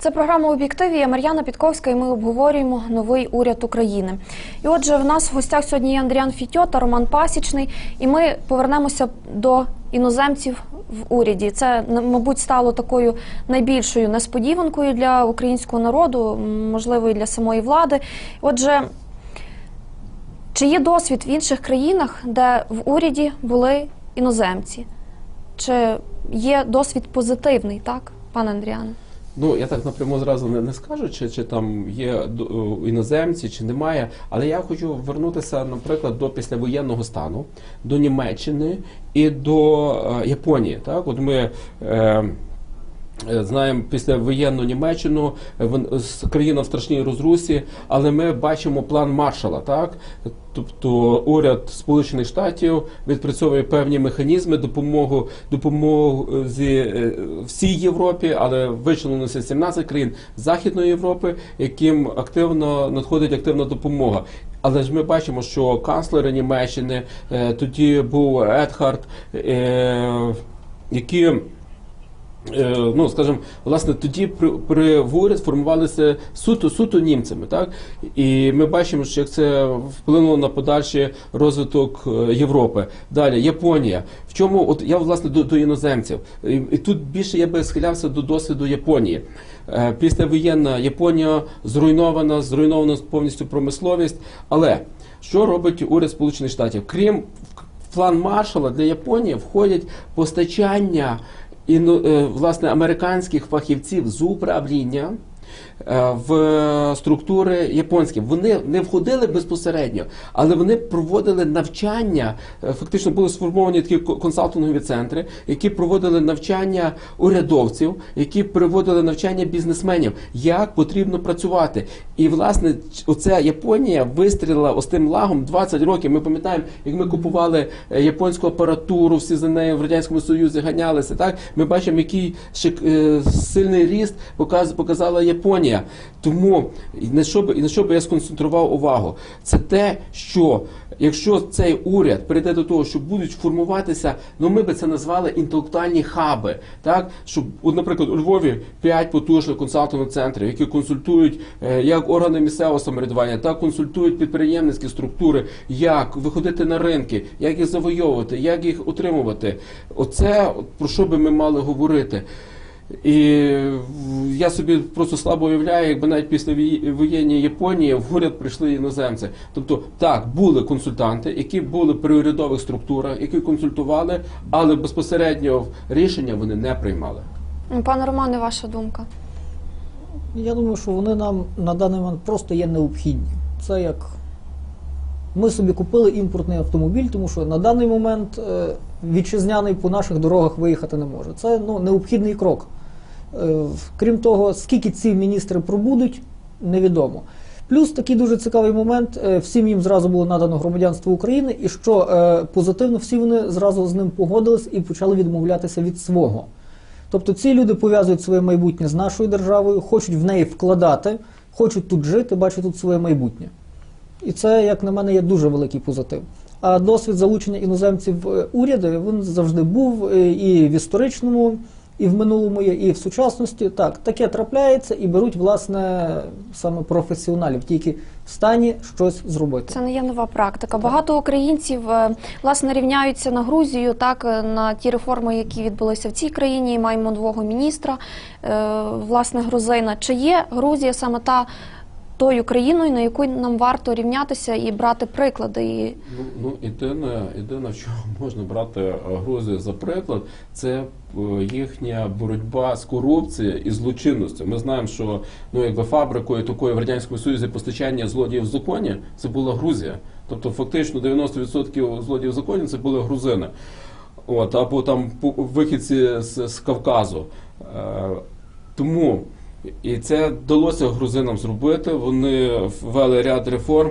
Це програма об'єктиві. Я Мар'яна Підковська, і ми обговорюємо новий уряд України. І отже, в нас в гостях сьогодні є Андріан Фітьо та Роман Пасічний. І ми повернемося до іноземців в уряді. Це мабуть стало такою найбільшою несподіванкою для українського народу, можливо, і для самої влади. Отже, чи є досвід в інших країнах, де в уряді були іноземці? Чи є досвід позитивний, так, пане Андріане? Ну, я так напряму зразу не, не скажу, чи, чи там є о, іноземці, чи немає. Але я хочу вернутися, наприклад, до післявоєнного стану, до Німеччини і до е, Японії. Так, от ми. Е, Е, Знаємо після воєнну Німеччину е, країна в страшній розрусі, але ми бачимо план Маршала, так тобто уряд Сполучених Штатів відпрацьовує певні механізми допомогу допомозі е, всій Європі, але вичленилося 17 країн Західної Європи, яким активно надходить активна допомога. Але ж ми бачимо, що канцлери Німеччини е, тоді був Едхард, е, які Е, ну, скажімо, власне, тоді при, при уряд формувалися суто суто німцями, так і ми бачимо, що як це вплинуло на подальший розвиток е, Європи. Далі Японія. В чому от я власне до, до іноземців, і, і тут більше я би схилявся до досвіду Японії. Е, Післявоєнна Японія зруйнована, зруйнована повністю промисловість. Але що робить уряд Сполучених Штатів? Крім в план Маршала для Японії входять постачання іно, е, власне американських фахівців з управління. Е, В структури японські вони не входили безпосередньо, але вони проводили навчання. е, Фактично були сформовані такі консалтингові центри, які проводили навчання урядовців, які проводили навчання бізнесменів, як потрібно працювати. І власне оця Японія вистрілила ось тим лагом 20 років. Ми пам'ятаємо, як ми купували е, японську апаратуру, всі за нею в радянському союзі ганялися. Так ми бачимо, який сильний ріст показ- показала Японія. Тому і на що би і на що би я сконцентрував увагу? Це те, що якщо цей уряд прийде до того, що будуть формуватися, ну ми би це назвали інтелектуальні хаби, так щоб, от, наприклад, у Львові п'ять потужних консалтингових центрів, які консультують е, як органи місцевого самоврядування, так консультують підприємницькі структури, як виходити на ринки, як їх завойовувати, як їх утримувати. Оце про що би ми мали говорити. І я собі просто слабо уявляю, якби навіть після воєнній Японії в уряд прийшли іноземці. Тобто, так, були консультанти, які були при урядових структурах, які консультували, але безпосередньо рішення вони не приймали. Пане Романе, ваша думка? Я думаю, що вони нам на даний момент просто є необхідні. Це як ми собі купили імпортний автомобіль, тому що на даний момент е, вітчизняний по наших дорогах виїхати не може. Це ну, необхідний крок. Е, Крім того, скільки ці міністри пробудуть, невідомо. Плюс такий дуже цікавий момент: е, всім їм зразу було надано громадянство України, і що е, позитивно, всі вони зразу з ним погодились і почали відмовлятися від свого. Тобто ці люди пов'язують своє майбутнє з нашою державою, хочуть в неї вкладати, хочуть тут жити, бачать тут своє майбутнє. І це, як на мене, є дуже великий позитив. А досвід залучення іноземців в уряди він завжди був і в історичному, і в минулому є, і в сучасності. Так, таке трапляється і беруть, власне, саме професіоналів, тільки в стані щось зробити. Це не є нова практика. Багато українців е, власне рівняються на Грузію, так е, на ті реформи, які відбулися в цій країні. Маємо нового міністра, е, власне, грузина. Чи є Грузія саме та тою країною, на яку нам варто рівнятися і брати приклади? І Ну, ну єдине, єдине, чому можна брати е, Грузію за приклад, це е, їхня боротьба з корупцією і злочинністю. Ми знаємо, що ну якби фабрикою такої в радянському союзі постачання злодіїв в законі це була Грузія. Тобто, фактично 90% злодіїв в законі це були грузини. От, або там вихідці з, з Кавказу. Е, тому і це вдалося грузинам зробити. Вони ввели ряд реформ,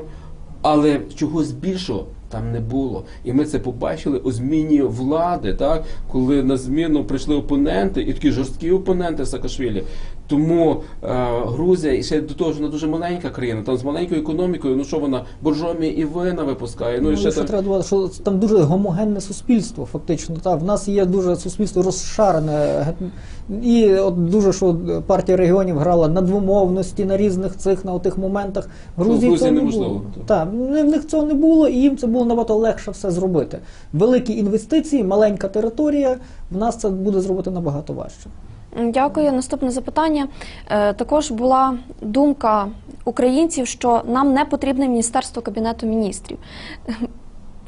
але чогось більшого там не було. І ми це побачили у зміні влади, так коли на зміну прийшли опоненти, і такі жорсткі опоненти Саакашвілі. Тому е, Грузія і ще до того ж вона дуже маленька країна, там з маленькою економікою. Ну що вона боржомі і вина випускає. Ну, Ну, і ще там треба додати, що там дуже гомогенне суспільство, фактично. Та, в нас є дуже суспільство розшарене. І от дуже що партія регіонів грала на двомовності, на різних цих, на отих моментах. В Що в Грузії Грузії не неможливо. Так, в них цього не було, і їм це було набагато легше все зробити. Великі інвестиції, маленька територія, в нас це буде зробити набагато важче. Дякую. Наступне запитання. Е, Також була думка українців, що нам не потрібне міністерство кабінету міністрів.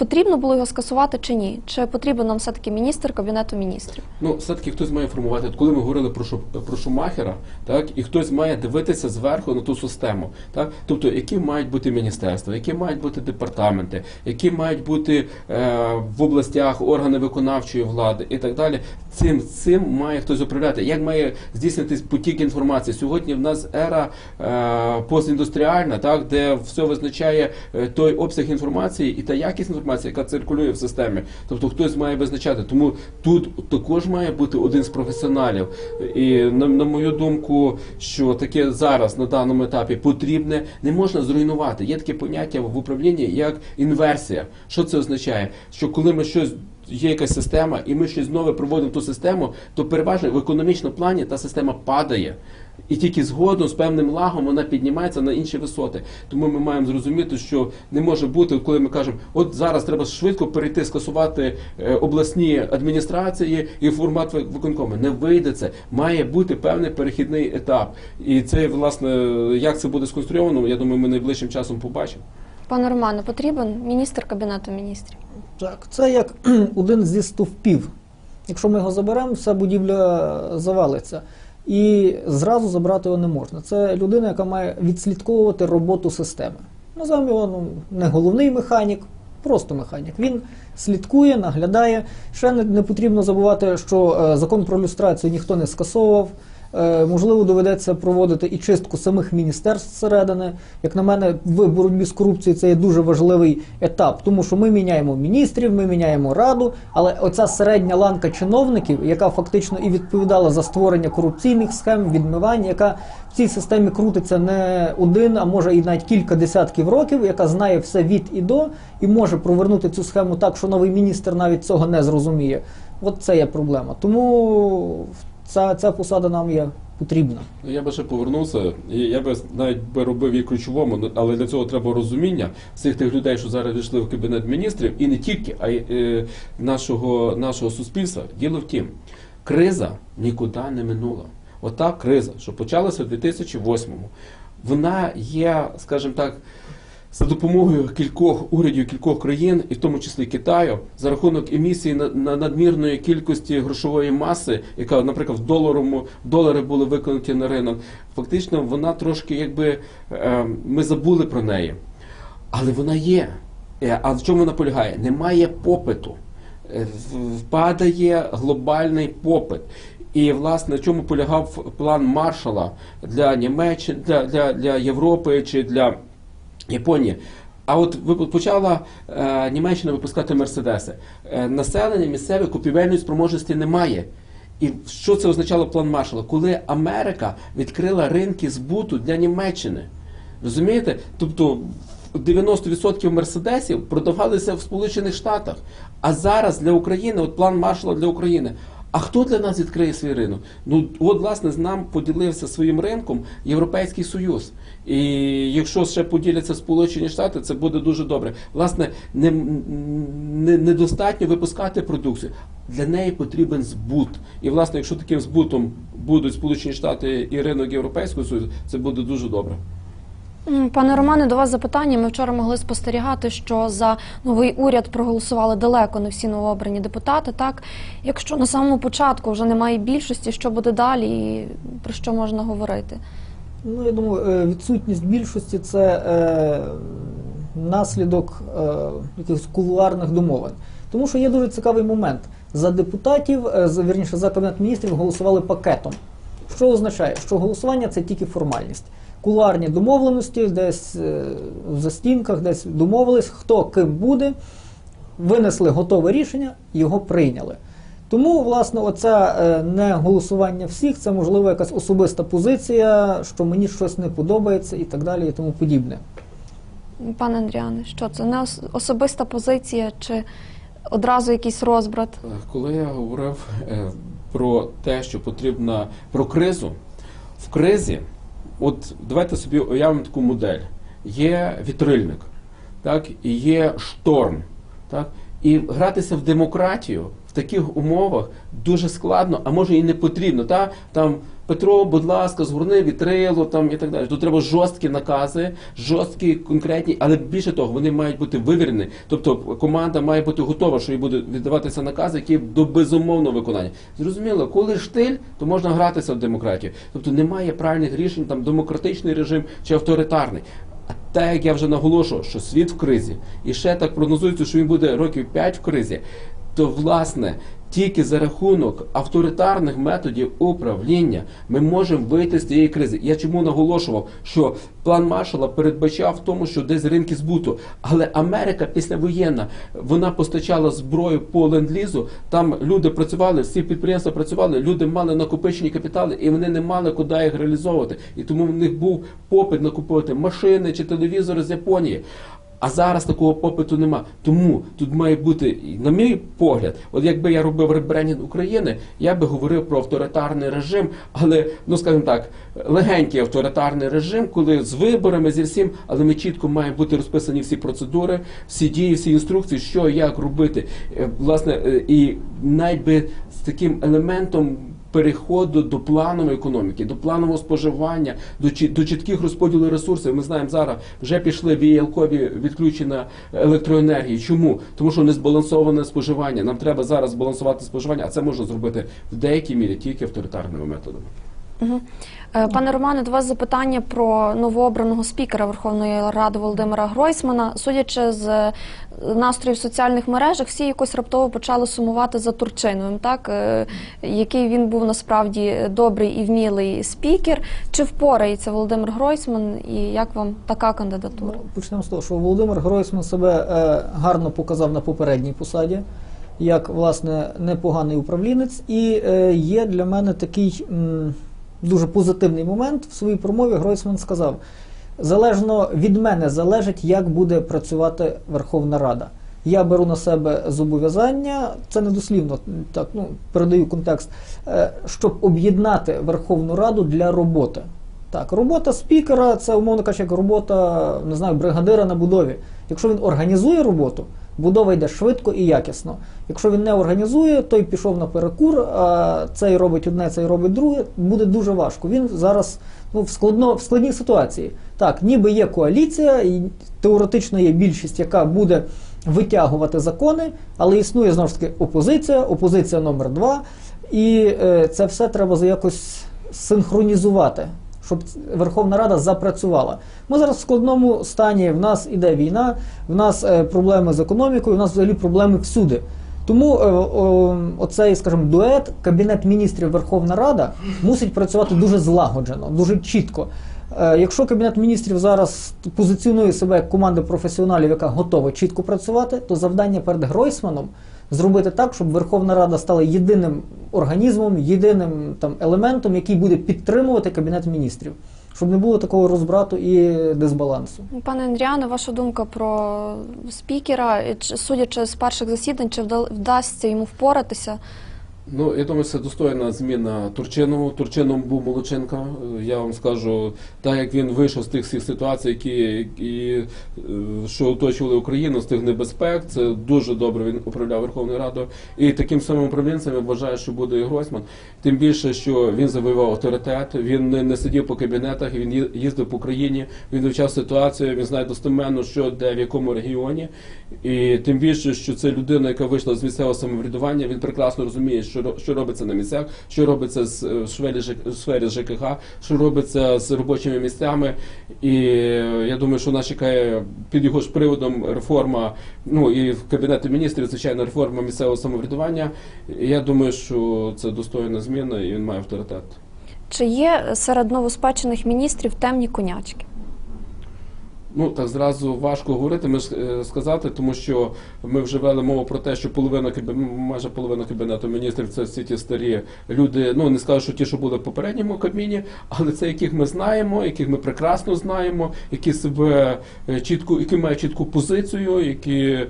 Потрібно було його скасувати чи ні? Чи потрібен нам все-таки міністр кабінету міністрів? Ну, все-таки хтось має формувати. Коли ми говорили про Шу- про Шумахера, так і хтось має дивитися зверху на ту систему, так тобто, які мають бути міністерства, які мають бути департаменти, які мають бути е, в областях органи виконавчої влади і так далі. Цим цим має хтось управляти. Як має здійснитись потік інформації? Сьогодні в нас ера е, постіндустріальна, так де все визначає е, той обсяг інформації і та якість інформації, яка циркулює в системі. Тобто хтось має визначати. Тому тут також має бути один з професіоналів. І на, на мою думку, що таке зараз на даному етапі потрібне, не можна зруйнувати. Є таке поняття в управлінні як інверсія. Що це означає? Що коли ми щось є якась система, і ми щось нове проводимо ту систему, то переважно в економічному плані та система падає. І тільки згодом з певним лагом вона піднімається на інші висоти. Тому ми маємо зрозуміти, що не може бути, коли ми кажемо, от зараз треба швидко перейти, скасувати е, обласні адміністрації і формат виконкому. Не вийде це. Має бути певний перехідний етап. І це, власне, як це буде сконструйовано, я думаю, ми найближчим часом побачимо. Пане Романе, потрібен міністр кабінету міністрів? Так, це як один зі стовпів. Якщо ми його заберемо, вся будівля завалиться. І зразу забрати його не можна. Це людина, яка має відслідковувати роботу системи. Називаємо його ну, не головний механік, просто механік. Він слідкує, наглядає. Ще не, не потрібно забувати, що е, закон про люстрацію ніхто не скасовував. Е, можливо, доведеться проводити і чистку самих міністерств зсередини. Як на мене, в боротьбі з корупцією це є дуже важливий етап, тому що ми міняємо міністрів, ми міняємо раду, але оця середня ланка чиновників, яка фактично і відповідала за створення корупційних схем, відмивання, яка в цій системі крутиться не один, а може і навіть кілька десятків років, яка знає все від і до, і може провернути цю схему так, що новий міністр навіть цього не зрозуміє. От це є проблема. Тому ця, ця посада нам є потрібна. Ну, Я би ще повернувся, я би навіть би робив її ключовому, ну, але для цього треба розуміння всіх тих людей, що зараз війшли в кабінет міністрів, і не тільки, а й е, нашого, нашого суспільства. Діло в тім, криза нікуди не минула. Ота криза, що почалася в 2008-му, вона є, скажімо так. За допомогою кількох урядів кількох країн, і в тому числі Китаю, за рахунок емісії на, на надмірної кількості грошової маси, яка, наприклад, в доларому долари були виконуті на ринок, фактично вона трошки, якби е, ми забули про неї. Але вона є. Е, А в чому вона полягає? Немає попиту. Е, в- Падає глобальний попит. І власне в чому полягав план Маршала для Німеччини, для, для, для Європи чи для Японії. А от почала е, Німеччина випускати мерседеси. Е, населення місцеве купівельної спроможності немає. І що це означало план Маршала? Коли Америка відкрила ринки збуту для Німеччини. Розумієте? Тобто 90% мерседесів продавалися в Сполучених Штатах. А зараз для України, от план Маршала для України. А хто для нас відкриє свій ринок? Ну от власне з нам поділився своїм ринком Європейський Союз. І якщо ще поділяться Сполучені Штати, це буде дуже добре. Власне, не, не, недостатньо випускати продукцію. Для неї потрібен збут. І власне, якщо таким збутом будуть Сполучені Штати і ринок Європейського Союзу, це буде дуже добре. Пане Романе, до вас запитання. Ми вчора могли спостерігати, що за новий уряд проголосували далеко не всі новообрані депутати. Так, якщо на самому початку вже немає більшості, що буде далі, і про що можна говорити? Ну, я думаю, е, відсутність більшості це е, наслідок е, якихось кулуарних домовин. Тому що є дуже цікавий момент. За депутатів, е, за- вірніше, за кабінет міністрів голосували пакетом. Що означає, що голосування це тільки формальність. Кулуарні домовленості, десь е, в застінках, десь домовились, хто ким буде, винесли готове рішення, його прийняли. Тому, власне, оце е, не голосування всіх, це можливо якась особиста позиція, що мені щось не подобається і так далі, і тому подібне. Пане Андріане, що це не особиста позиція чи одразу якийсь розбрат? Коли я говорив е, про те, що потрібно про кризу, в кризі, от давайте собі уявимо таку модель. Є вітрильник, так, і є шторм. Так, і гратися в демократію в таких умовах дуже складно, а може і не потрібно. Та? Там Петро, будь ласка, згорни вітрило там і так далі. Тут треба жорсткі накази, жорсткі, конкретні, але більше того, вони мають бути вивірені. Тобто команда має бути готова, що їй буде віддаватися накази, які до безумовного виконання. Зрозуміло, коли штиль, то можна гратися в демократію. Тобто немає правильних рішень, там демократичний режим чи авторитарний. А так як я вже наголошував, що світ в кризі, і ще так прогнозується, що він буде років 5 в кризі, то власне тільки за рахунок авторитарних методів управління ми можемо вийти з цієї кризи. Я чому наголошував, що план Маршала передбачав в тому, що десь ринки збуту, але Америка післявоєнна вона постачала зброю по ленд-лізу. Там люди працювали, всі підприємства працювали, люди мали накопичені капітали, і вони не мали куди їх реалізовувати. І тому в них був попит накупувати машини чи телевізори з Японії. А зараз такого попиту нема. Тому тут має бути, на мій погляд, от якби я робив ребрендінг України, я би говорив про авторитарний режим, але ну скажімо так, легенький авторитарний режим, коли з виборами зі всім, але ми чітко маємо бути розписані всі процедури, всі дії, всі інструкції, що як робити. Е, Власне, е, і навіть би з таким елементом переходу до планової економіки, до планового споживання, до, до чітких розподілу ресурсів. Ми знаємо зараз вже пішли віялкові відключення електроенергії. Чому? Тому що не збалансоване споживання. Нам треба зараз збалансувати споживання, а це можна зробити в деякій мірі тільки авторитарними методами. Угу. Пане Романе, до вас запитання про новообраного спікера Верховної Ради Володимира Гройсмана. Судячи з е, настроїв в соціальних мережах, всі якось раптово почали сумувати за Турчиновим, так е, який він був насправді добрий і вмілий спікер. Чи впорається Володимир Гройсман, і як вам така кандидатура? Ну, почнемо з того, що Володимир Гройсман себе е, гарно показав на попередній посаді, як власне непоганий управлінець, і е, є для мене такий м, дуже позитивний момент. В своїй промові Гройсман сказав: залежно від мене залежить, як буде працювати Верховна Рада. Я беру на себе зобов'язання, це не дослівно, так ну передаю контекст, е, щоб об'єднати Верховну Раду для роботи. Так, робота спікера це, умовно кажучи, як робота не знаю, бригадира на будові. Якщо він організує роботу, будова йде швидко і якісно. Якщо він не організує, той пішов на перекур, а цей робить одне, цей робить друге, буде дуже важко. Він зараз ну, в, складно, в складній ситуації. Так, ніби є коаліція, і теоретично є більшість, яка буде витягувати закони, але існує знову ж таки опозиція, опозиція номер два, і е, це все треба якось синхронізувати щоб Верховна Рада запрацювала. Ми зараз в складному стані. В нас іде війна, в нас е, проблеми з економікою, в нас взагалі проблеми всюди. Тому е, оцей, скажімо, дует Кабінет міністрів Верховна Рада мусить працювати дуже злагоджено, дуже чітко. Е, Якщо Кабінет міністрів зараз позиціонує себе як команда професіоналів, яка готова чітко працювати, то завдання перед Гройсманом зробити так, щоб Верховна Рада стала єдиним організмом, єдиним там елементом, який буде підтримувати Кабінет міністрів, щоб не було такого розбрату і дисбалансу. Пане Андріане, ваша думка про спікера, судячи з перших засідань, чи вда- вдасться йому впоратися? Ну, я думаю, це достойна зміна Турчинову. Турчином був Молоченка. Е, Я вам скажу, так як він вийшов з тих всіх ситуацій, які, е, що оточували Україну, з тих небезпек, це дуже добре він управляв Верховною Радою. І таким самим управлінцем я вважаю, що буде і Гройсман. Тим більше, що він завоював авторитет, він не, сидів по кабінетах, він їздив по країні, він вивчав ситуацію, він знає достеменно, що де в якому регіоні. І тим більше, що це людина, яка вийшла з місцевого самоврядування, він прекрасно розуміє, що, що робиться на місцях, що робиться з, е, в сфері, в сфері ЖКХ, що робиться з робочими місцями. І е, я думаю, що нас чекає під його ж приводом реформа, ну і в Кабінету міністрів, звичайно, реформа місцевого самоврядування. Я думаю, що це достойна зміна і він має авторитет. Чи є серед новоспечених міністрів темні конячки? Ну так зразу важко говорити. Ми ж е, сказати, тому що ми вже вели мову про те, що половина майже половина кабінету міністрів це всі ті старі люди. Ну не скажу, що ті, що були в попередньому кабміні, але це яких ми знаємо, яких ми прекрасно знаємо, які себе е, чітко, які мають чітку позицію, які е,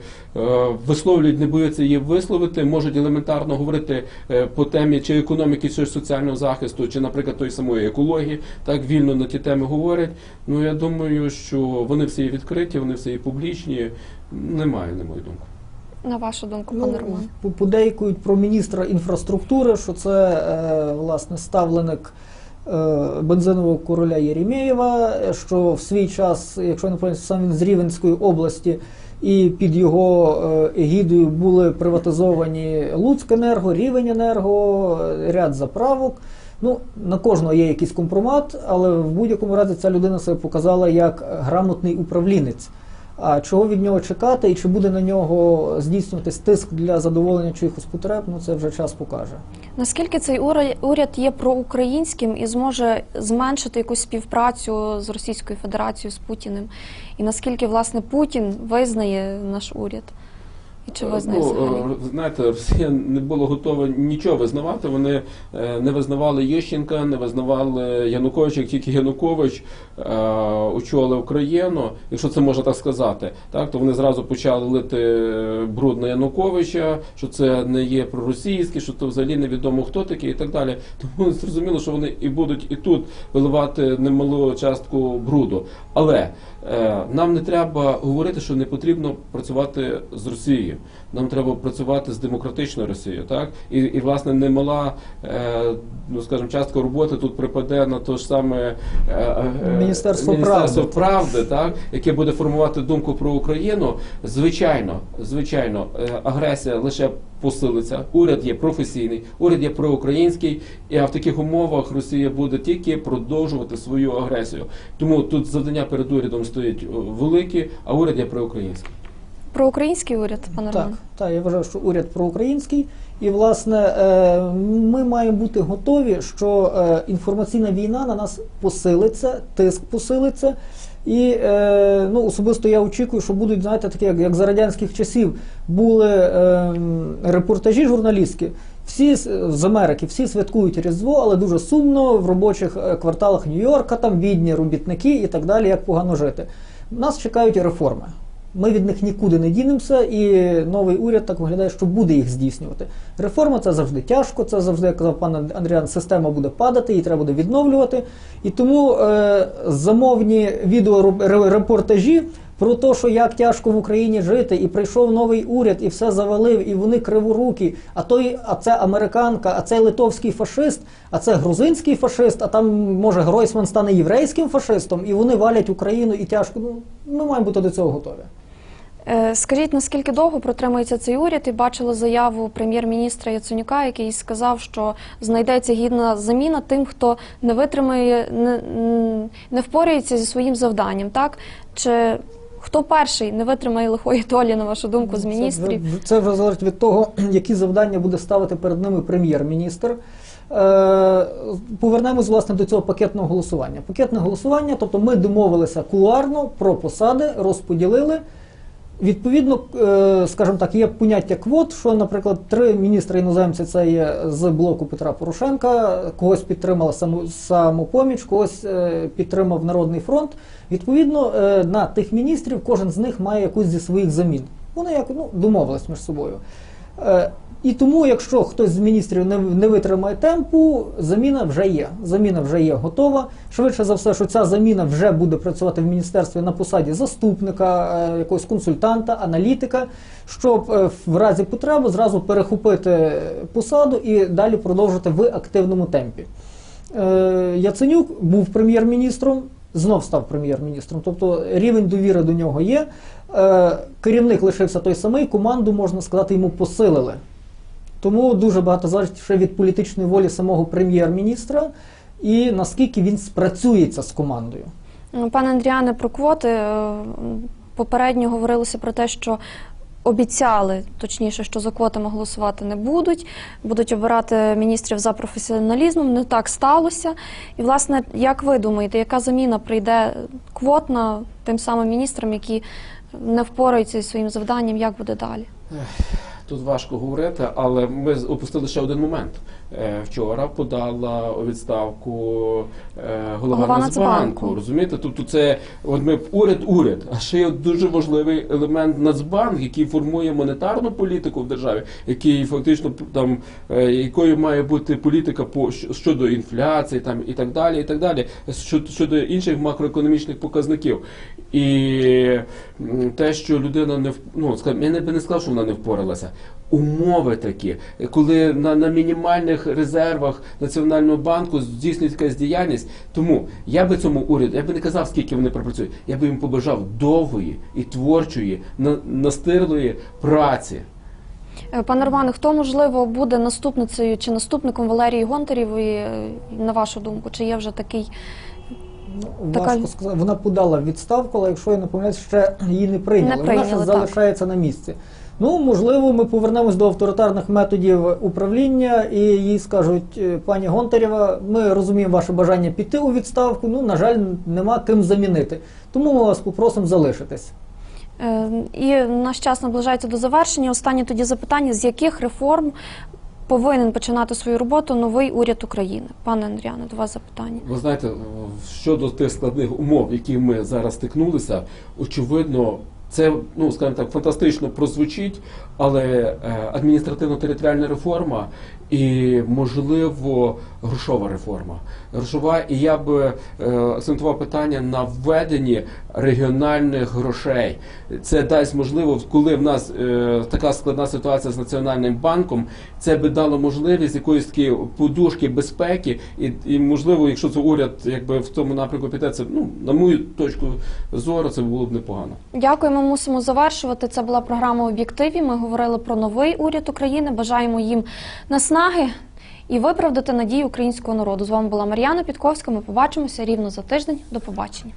висловлюють, не бояться її висловити, можуть елементарно говорити е, по темі чи економіки, чи соціального захисту, чи, наприклад, тої самої екології, так вільно на ті теми говорять. Ну я думаю, що вони всі відкриті, вони всі публічні. Немає, на мою думку. На вашу думку, Ну, пане Роман? по- подейкують про міністра інфраструктури, що це е, власне ставленик е, бензинового короля Єремєєва, що в свій час, якщо не пам'ятаю, сам він з Рівенської області, і під його е, егідою були приватизовані Луцькенерго, Рівененерго, е, ряд заправок. Ну, на кожного є якийсь компромат, але в будь-якому разі ця людина себе показала як грамотний управлінець. А чого від нього чекати і чи буде на нього здійснюватись тиск для задоволення чиїхось потреб, ну це вже час покаже. Наскільки цей уряд є проукраїнським і зможе зменшити якусь співпрацю з Російською Федерацією з Путіним? І наскільки власне Путін визнає наш уряд? І чи визнає Ну, е, знаєте, Росія не була готова нічого визнавати. Вони е, не визнавали Ющенка, не визнавали Януковича, як тільки Янукович е, очолив Україну, якщо це можна так сказати, так то вони зразу почали лити бруд на Януковича, що це не є проросійське, що це взагалі невідомо хто такий і так далі. Тому зрозуміло, що вони і будуть і тут виливати немалу частку бруду. Але нам не треба говорити, що не потрібно працювати з Росією. Нам треба працювати з демократичною Росією, так і, і власне немала, е, ну скажімо, частка роботи тут припаде на то ж саме е, е, Міністерство Міністерство правди. правди, так яке буде формувати думку про Україну. Звичайно, звичайно, е, агресія лише посилиться. Уряд є професійний, уряд є проукраїнський, і в таких умовах Росія буде тільки продовжувати свою агресію. Тому тут завдання перед урядом стоять о, великі, а уряд є проукраїнський. Проукраїнський уряд, пане Так, Роман? так, я вважаю, що уряд проукраїнський, і власне е, ми маємо бути готові, що е, інформаційна війна на нас посилиться, тиск посилиться. І е, ну, особисто я очікую, що будуть, знаєте, такі, як, як за радянських часів були е, репортажі журналістські. Всі з Америки, всі святкують Різдво, але дуже сумно в робочих кварталах Нью-Йорка, там бідні робітники і так далі, як погано жити. Нас чекають реформи. Ми від них нікуди не дінемося, і новий уряд так виглядає, що буде їх здійснювати. Реформа це завжди тяжко, це завжди, як казав пан Андріан, система буде падати, її треба буде відновлювати. І тому е, замовні відеорепортажі про те, що як тяжко в Україні жити, і прийшов новий уряд, і все завалив, і вони криворукі. А той, а це американка, а це литовський фашист, а це грузинський фашист, а там може Гройсман стане єврейським фашистом, і вони валять Україну і тяжко. Ну ми маємо бути до цього готові. Е, Скажіть, наскільки довго протримається цей уряд? І бачили заяву прем'єр-міністра Яценюка, який сказав, що знайдеться гідна заміна тим, хто не витримає, не, не впорається зі своїм завданням. Так чи хто перший не витримає лихої долі, на вашу думку, з міністрів? Це вже, це вже залежить від того, які завдання буде ставити перед ними прем'єр-міністр. Е, Повернемось власне до цього пакетного голосування. Пакетне голосування, тобто ми домовилися кулуарно про посади, розподілили. Відповідно, е, скажімо так, є поняття квот, що, наприклад, три міністри іноземці це є з блоку Петра Порошенка, когось підтримала саму- самопоміч, когось е, підтримав Народний фронт. Відповідно, е, на тих міністрів кожен з них має якусь зі своїх замін. Вони як ну, домовились між собою. Е, І тому, якщо хтось з міністрів не, не витримає темпу, заміна вже є. Заміна вже є готова. Швидше за все, що ця заміна вже буде працювати в міністерстві на посаді заступника, е, якогось консультанта, аналітика, щоб е, в разі потреби зразу перехопити посаду і далі продовжити в активному темпі. Яценюк був прем'єр-міністром, знов став прем'єр-міністром. Тобто рівень довіри до нього є. Е, Керівник лишився той самий, команду, можна сказати, йому посилили. Тому дуже багато залежить ще від політичної волі самого прем'єр-міністра і наскільки він спрацюється з командою. Ну, Пане Андріане, про квоти е, попередньо говорилося про те, що обіцяли, точніше, що за квотами голосувати не будуть, будуть обирати міністрів за професіоналізмом. Не так сталося. І, власне, як ви думаєте, яка заміна прийде квотна тим самим міністрам, які не впораються зі своїм завданням, як буде далі? Тут важко говорити, але ми опустили ще один момент. Е, Вчора подала у відставку е, голова Голова Нацбанку. Розумієте? Тобто це от ми уряд, уряд, а ще є дуже важливий елемент Нацбанк, який формує монетарну політику в державі, який фактично там е, якою має бути політика по щодо інфляції, там і так далі, і так далі, щодо, щодо інших макроекономічних показників. І те, що людина не ну, я не би не сказав, що вона не впоралася. Умови такі, коли на, на мінімальних резервах Національного банку здійснюється якась діяльність. Тому я би цьому уряду, я би не казав, скільки вони пропрацюють, я би їм побажав довгої і творчої, на- настирлої праці. Е, Пане Романе, хто можливо буде наступницею чи наступником Валерії Гонтарєвої, е, на вашу думку? Чи є вже такий? Така- Важко сказати. Вона подала відставку, але якщо я не помиляюсь, ще її не прийняли. Не прийняли, Вона ще так. залишається на місці. Ну, можливо, ми повернемось до авторитарних методів управління і їй скажуть, «Е, пані Гонтарєва, ми розуміємо ваше бажання піти у відставку. Ну, на жаль, нема ким замінити. Тому ми вас попросимо залишитись. Е, І наш час наближається до завершення. Останнє тоді запитання: з яких реформ повинен починати свою роботу новий уряд України? Пане Андріане, до вас запитання. Ви знаєте, щодо тих складних умов, які ми зараз стикнулися, очевидно, це ну скажімо так, фантастично прозвучить, але е, адміністративно-територіальна реформа і, можливо, грошова реформа. Грошова, і я би е, акцентував питання на введенні регіональних грошей. Це дасть можливо, коли в нас е, така складна ситуація з національним банком, це би дало можливість якоїсь такої подушки безпеки, і, і можливо, якщо це уряд якби в тому напрямку піде, це ну на мою точку зору, це було б непогано. Дякую, ми мусимо завершувати. Це була програма об'єктиві. Ми говорили про новий уряд України. Бажаємо їм наснаги і виправдати надії українського народу. З вами була Мар'яна Підковська. Ми побачимося рівно за тиждень. До побачення.